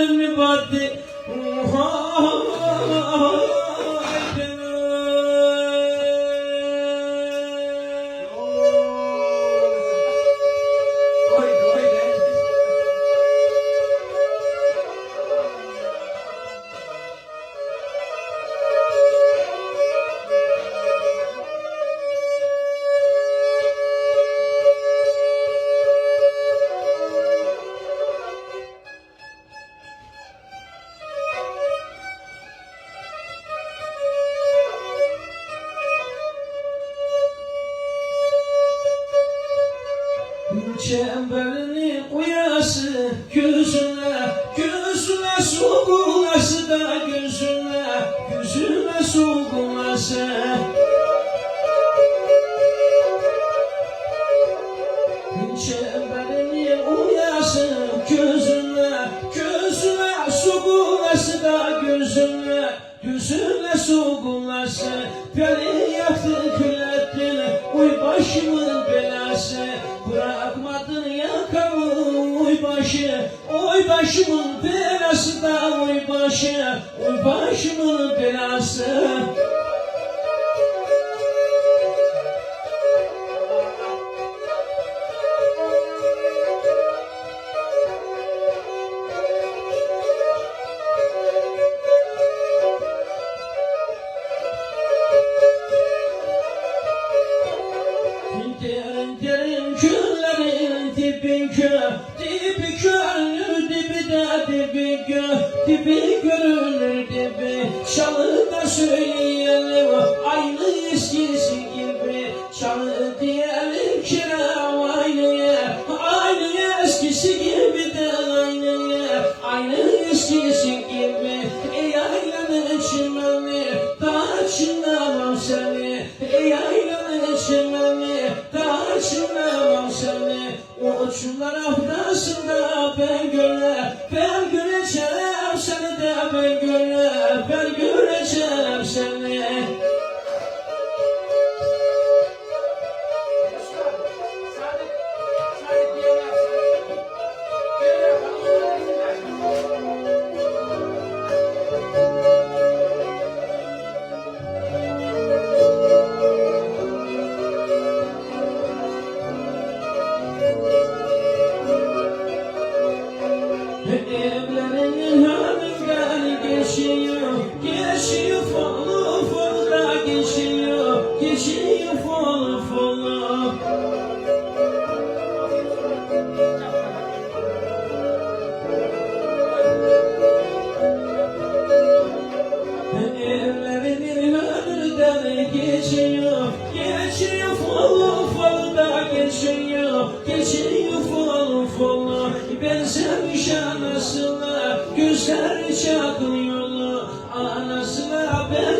என்று பார்த்து Çemberini uyası gözüne Gözüne su bulası da gözüne Gözüne su bulası Uy başı Oy başımın belası da Uy başı Uy başımın belası. Derin derin küllerin dibi gö Dibi görünür dibi de dibi gö Dibi görünür dibi. Çalı da söyleyelim Aynı eskisi gibi. Çalı diyelim kiram aynı Aynı eskisi gibi de aynı Aynı eskisi gibi Ey aylanın çimeni Daha çınlamam seni. Ey aylanın çimeni Daha çınlamam seni O uçurlar haftasında ben Yeah. Benzemiş anasına Gözleri çakıyor Anasına benziyor